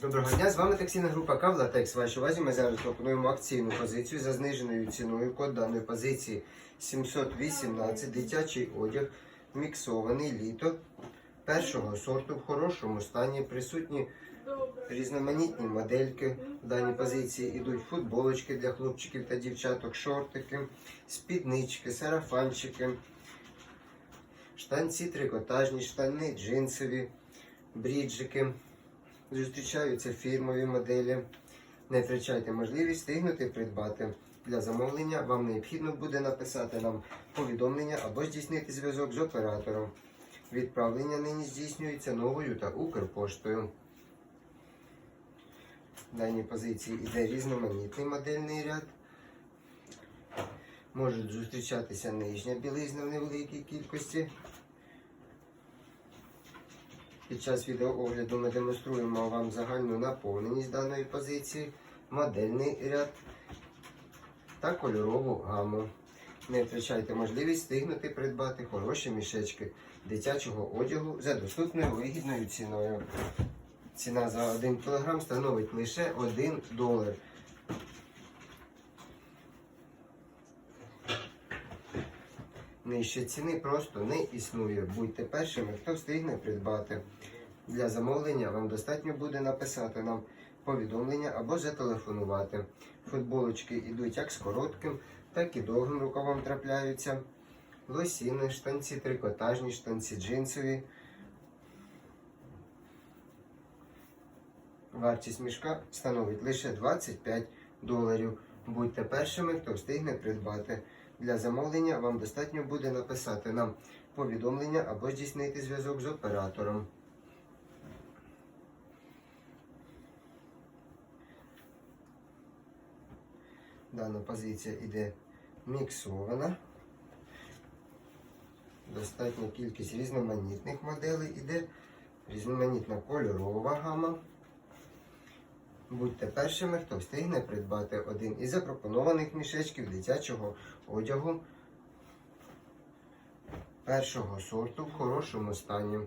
Доброго дня, з вами таксійна група Кавлатекс. Вашій увазі ми зараз пропонуємо акційну позицію за зниженою ціною. Код даної позиції 718, дитячий одяг, міксований літо першого сорту в хорошому стані. Присутні різноманітні модельки. В даній позиції йдуть футболочки для хлопчиків та дівчаток, шортики, спіднички, сарафанчики, штанці трикотажні, штани джинсові, бріджики. Зустрічаються фірмові моделі. Не втрачайте можливість встигнути придбати. Для замовлення вам необхідно буде написати нам повідомлення або здійснити зв'язок з оператором. Відправлення нині здійснюється новою та Укрпоштою. В даній позиції йде різноманітний модельний ряд. Можуть зустрічатися нижня білизна в невеликій кількості. Під час відеоогляду ми демонструємо вам загальну наповненість даної позиції, модельний ряд та кольорову гаму. Не втрачайте можливість встигнути придбати хороші мішечки дитячого одягу за доступною вигідною ціною. Ціна за 1 кг становить лише 1 долар. Нижче ціни просто не існує. Будьте першими, хто встигне придбати. Для замовлення вам достатньо буде написати нам повідомлення або зателефонувати. Футболочки йдуть як з коротким, так і довгим рукавом трапляються. Лосіни, штанці трикотажні, штанці джинсові. Вартість мішка становить лише 25 доларів. Будьте першими, хто встигне придбати. Для замовлення вам достатньо буде написати нам повідомлення або здійснити зв'язок з оператором. Дана позиція йде міксована. Достатня кількість різноманітних моделей іде, різноманітна кольорова гама. Будьте першими, хто встигне придбати один із запропонованих мішечків дитячого одягу першого сорту в хорошому стані.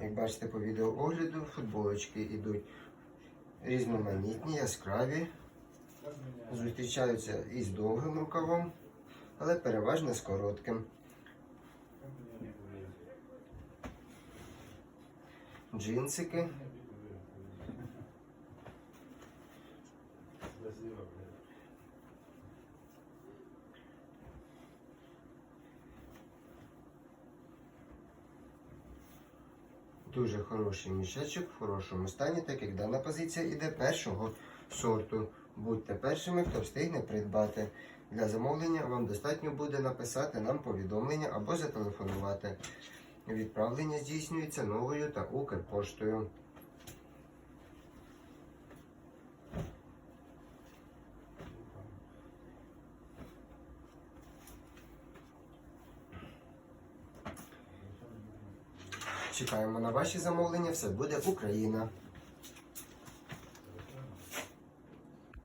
Як бачите по відеоогляду, футболочки йдуть різноманітні, яскраві, зустрічаються із довгим рукавом, але переважно з коротким. Джинсики. Дуже хороший мішечок в хорошому стані, так як дана позиція йде першого сорту. Будьте першими, хто встигне придбати. Для замовлення вам достатньо буде написати нам повідомлення або зателефонувати. Відправлення здійснюється новою та Укрпоштою. Чекаємо на ваші замовлення. Все буде Україна.